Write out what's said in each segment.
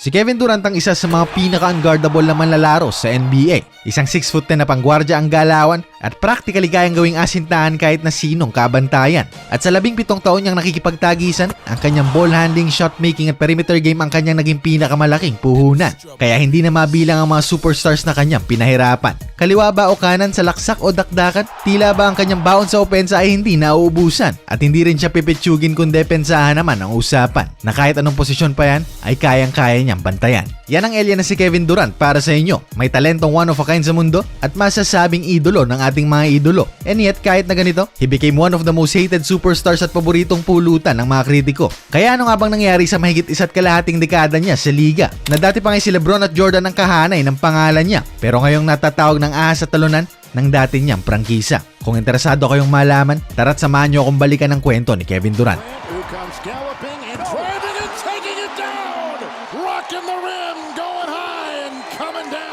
Si Kevin Durant ang isa sa mga pinaka-unguardable na manlalaro sa NBA. Isang 6'10 na panggwardya ang galawan at practically kayang gawing asintahan kahit na sinong kabantayan. At sa labing pitong taon niyang nakikipagtagisan, ang kanyang ball handling, shot making at perimeter game ang kanyang naging pinakamalaking puhunan. Kaya hindi na mabilang ang mga superstars na kanyang pinahirapan. Kaliwa ba o kanan sa laksak o dakdakan, tila ba ang kanyang baon sa opensa ay hindi nauubusan at hindi rin siya pipitsugin kung depensahan naman ang usapan na kahit anong posisyon pa yan ay kayang-kaya niyang bantayan. Yan ang Elia na si Kevin Durant para sa inyo. May talentong one of a kind sa mundo at masasabing idolo ng ating mga idolo. And yet kahit na ganito, he became one of the most hated superstars at paboritong pulutan ng mga kritiko. Kaya ano nga bang nangyari sa mahigit isa't kalahating dekada niya sa liga na dati pa nga si Lebron at Jordan ang kahanay ng pangalan niya pero ngayong natatawag ng ahas sa talunan ng dati niyang prangkisa. Kung interesado kayong malaman, tara't samahan niyo akong balikan ng kwento ni Kevin Durant.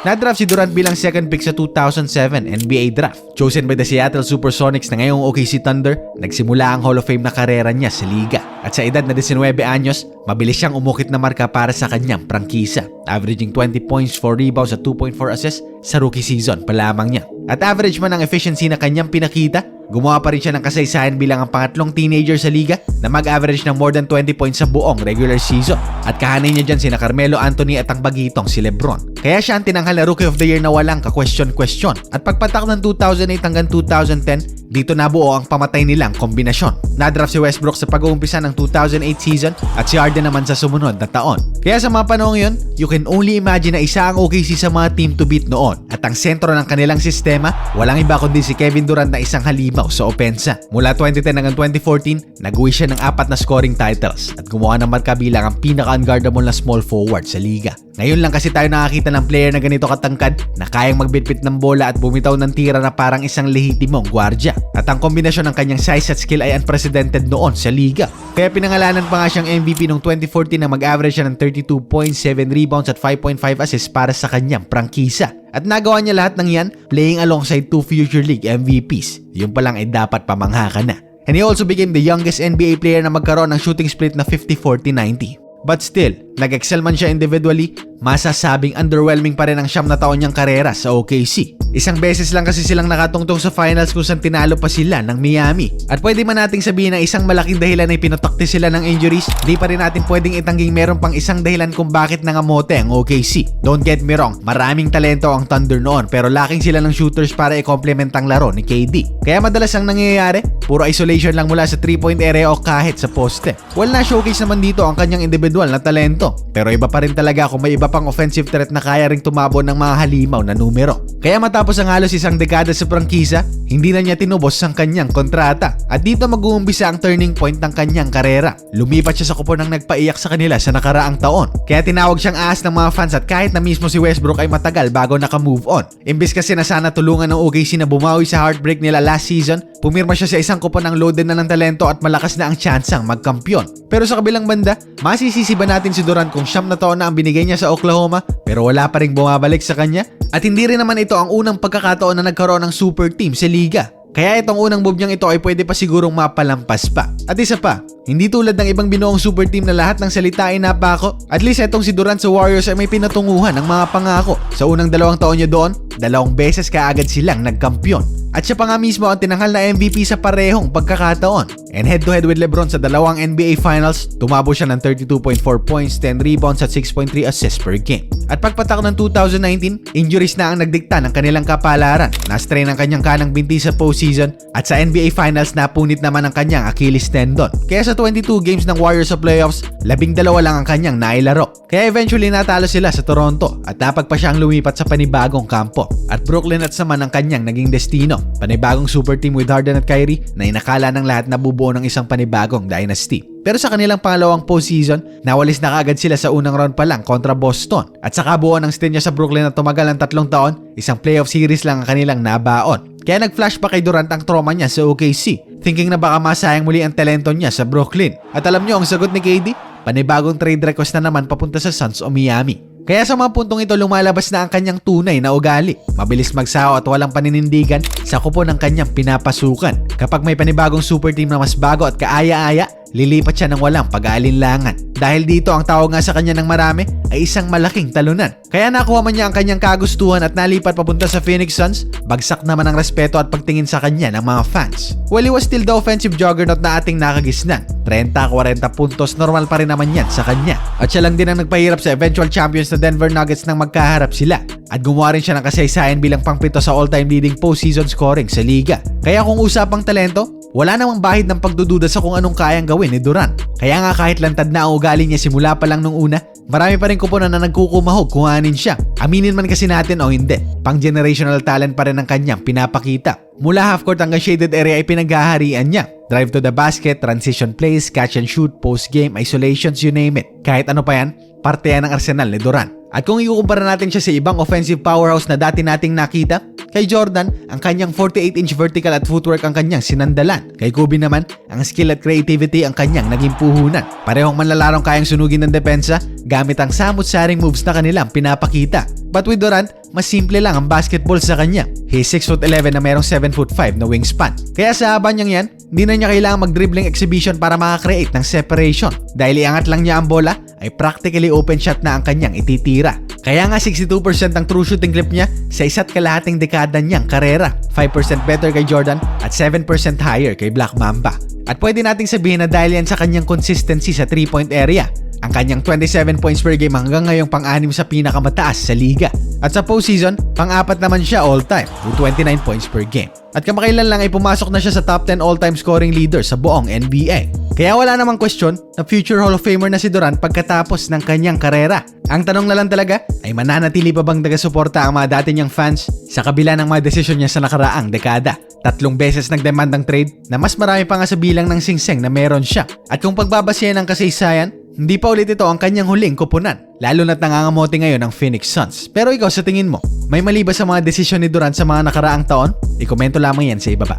Nadraft si Durant bilang second pick sa 2007 NBA Draft. Chosen by the Seattle Supersonics na ngayong OKC Thunder, nagsimula ang Hall of Fame na karera niya sa liga. At sa edad na 19 anyos, mabilis siyang umukit na marka para sa kanyang prangkisa. Averaging 20 points, 4 rebounds at 2.4 assists sa rookie season pa lamang niya. At average man ang efficiency na kanyang pinakita, gumawa pa rin siya ng kasaysayan bilang ang pangatlong teenager sa liga na mag-average ng more than 20 points sa buong regular season. At kahanay niya dyan sina Carmelo Anthony at ang bagitong si Lebron. Kaya siya ang tinanghal na Rookie of the Year na walang ka-question-question. At pagpatak ng 2008 hanggang 2010, dito nabuo ang pamatay nilang kombinasyon. Nadraft si Westbrook sa pag-uumpisa ng 2008 season at si Harden naman sa sumunod na taon. Kaya sa mga panahon yun, you can only imagine na isa ang OKC sa mga team to beat noon. At ang sentro ng kanilang sistema, walang iba kundi si Kevin Durant na isang halimaw sa opensa. Mula 2010 hanggang 2014, nag-uwi siya ng apat na scoring titles at gumawa ng marka bilang ang pinaka-unguardable na small forward sa liga. Ngayon lang kasi tayo nakakita ng player na ganito katangkad na kayang magbitbit ng bola at bumitaw ng tira na parang isang lehitimong gwardya. At ang kombinasyon ng kanyang size at skill ay unprecedented noon sa liga. Kaya pinangalanan pa nga siyang MVP noong 2014 na mag-average siya ng 32 points, 7 rebounds at 5.5 assists para sa kanyang prangkisa. At nagawa niya lahat ng yan playing alongside two future league MVPs. Yung palang ay dapat pamangha ka na. And he also became the youngest NBA player na magkaroon ng shooting split na 50-40-90. But still, nag-excel man siya individually, masasabing underwhelming pa rin ang siyam na taon niyang karera sa OKC. Isang beses lang kasi silang nakatungtong sa finals kung saan tinalo pa sila ng Miami. At pwede man nating sabihin na isang malaking dahilan ay pinotakti sila ng injuries, di pa rin natin pwedeng itangging meron pang isang dahilan kung bakit nangamote ang OKC. Don't get me wrong, maraming talento ang Thunder noon pero lacking sila ng shooters para i-complement ang laro ni KD. Kaya madalas ang nangyayari, puro isolation lang mula sa 3-point area o kahit sa poste. Well na showcase naman dito ang kanyang individual na talento. Pero iba pa rin talaga kung may iba pang offensive threat na kaya ring tumabo ng mga halimaw na numero. Kaya matapos ang halos isang dekada sa prangkisa, hindi na niya tinubos ang kanyang kontrata. At dito mag-uumpisa ang turning point ng kanyang karera. Lumipat siya sa kupo ng nagpaiyak sa kanila sa nakaraang taon. Kaya tinawag siyang aas ng mga fans at kahit na mismo si Westbrook ay matagal bago naka-move on. Imbis kasi na sana tulungan ng OKC na bumawi sa heartbreak nila last season, pumirma siya sa isang kupo ng loaded na ng talento at malakas na ang tsansang magkampiyon. Pero sa kabilang banda, masisisi ba natin si Durant kung siyam na taon na ang binigay niya sa Oklahoma pero wala pa rin bumabalik sa kanya? At hindi rin naman ito ang unang pagkakataon na nagkaroon ng super team sa liga. Kaya itong unang move niyang ito ay pwede pa sigurong mapalampas pa. At isa pa, hindi tulad ng ibang binuong super team na lahat ng salita ay napako. At least itong si Durant sa Warriors ay may pinatunguhan ng mga pangako. Sa unang dalawang taon niya doon, dalawang beses kaagad silang nagkampiyon. At siya pa nga mismo ang tinanghal na MVP sa parehong pagkakataon. And head to head with Lebron sa dalawang NBA Finals, tumabo siya ng 32.4 points, 10 rebounds at 6.3 assists per game. At pagpatak ng 2019, injuries na ang nagdikta ng kanilang kapalaran. Na-strain ang kanyang kanang binti sa postseason at sa NBA Finals napunit naman ang kanyang Achilles tendon. Kaya sa 22 games ng Warriors sa playoffs, labing dalawa lang ang kanyang nailaro. Kaya eventually natalo sila sa Toronto at napagpa siyang lumipat sa panibagong kampo. At Brooklyn at naman ang kanyang naging destino. Panibagong super team with Harden at Kyrie na inakala ng lahat na bubuo ng isang panibagong dynasty. Pero sa kanilang pangalawang postseason, nawalis na kagad sila sa unang round pa lang kontra Boston. At sa kabuuan ng stint niya sa Brooklyn na tumagal ng tatlong taon, isang playoff series lang ang kanilang nabaon. Kaya nag-flashback kay Durant ang trauma niya sa OKC, thinking na baka masayang muli ang talento niya sa Brooklyn. At alam niyo ang sagot ni KD? Panibagong trade request na naman papunta sa Suns o Miami. Kaya sa mga puntong ito lumalabas na ang kanyang tunay na ugali. Mabilis magsawa at walang paninindigan sa kupo ng kanyang pinapasukan. Kapag may panibagong super team na mas bago at kaaya-aya, lilipat siya ng walang pag-aalinlangan. Dahil dito ang tawag nga sa kanya ng marami ay isang malaking talunan. Kaya nakuha man niya ang kanyang kagustuhan at nalipat papunta sa Phoenix Suns, bagsak naman ang respeto at pagtingin sa kanya ng mga fans. Well, he was still the offensive juggernaut na ating nakagisnan. 30-40 puntos, normal pa rin naman yan sa kanya. At siya lang din ang nagpahirap sa eventual champions na Denver Nuggets nang magkaharap sila. At gumawa rin siya ng kasaysayan bilang pangpito sa all-time leading postseason scoring sa liga. Kaya kung usapang talento, wala namang bahid ng pagdududa sa kung anong kayang gawin ni Durant. Kaya nga kahit lantad na ugali niya simula pa lang nung una, marami pa rin kupunan na nagkukumahog kung anin siya. Aminin man kasi natin o hindi, pang generational talent pa rin ang kanyang pinapakita. Mula half-court hanggang shaded area ay pinaghaharian niya. Drive to the basket, transition plays, catch and shoot, post-game, isolations, you name it. Kahit ano pa yan, parte yan ng arsenal ni Durant. At kung ikukumpara natin siya sa ibang offensive powerhouse na dati nating nakita, kay Jordan, ang kanyang 48-inch vertical at footwork ang kanyang sinandalan. Kay Kobe naman, ang skill at creativity ang kanyang naging puhunan. Parehong manlalarong kayang sunugin ng depensa gamit ang samut-saring moves na kanilang pinapakita. But with Durant, mas simple lang ang basketball sa kanya. He's 6'11 na merong 7'5 na wingspan. Kaya sa haba niyang yan, hindi na niya kailangang mag-dribbling exhibition para makakreate ng separation. Dahil iangat lang niya ang bola, ay practically open shot na ang kanyang ititira. Kaya nga 62% ang true shooting clip niya sa isa't kalahating dekada niyang karera. 5% better kay Jordan at 7% higher kay Black Mamba. At pwede nating sabihin na dahil yan sa kanyang consistency sa 3-point area. Ang kanyang 27 points per game hanggang ngayong pang-anim sa pinakamataas sa liga. At sa postseason, pang-apat naman siya all-time with 29 points per game. At kamakailan lang ay pumasok na siya sa top 10 all-time scoring leader sa buong NBA. Kaya wala namang question na future Hall of Famer na si Durant pagkatapos ng kanyang karera. Ang tanong na lang talaga ay mananatili pa bang taga-suporta ang mga dati niyang fans sa kabila ng mga desisyon niya sa nakaraang dekada. Tatlong beses nagdemand ng trade na mas marami pa nga sa bilang ng singseng na meron siya. At kung pagbabasehan ng kasaysayan, hindi pa ulit ito ang kanyang huling kupunan. Lalo na't nangangamote ngayon ang Phoenix Suns. Pero ikaw sa tingin mo, may mali ba sa mga desisyon ni Durant sa mga nakaraang taon? Ikomento lamang yan sa ibaba.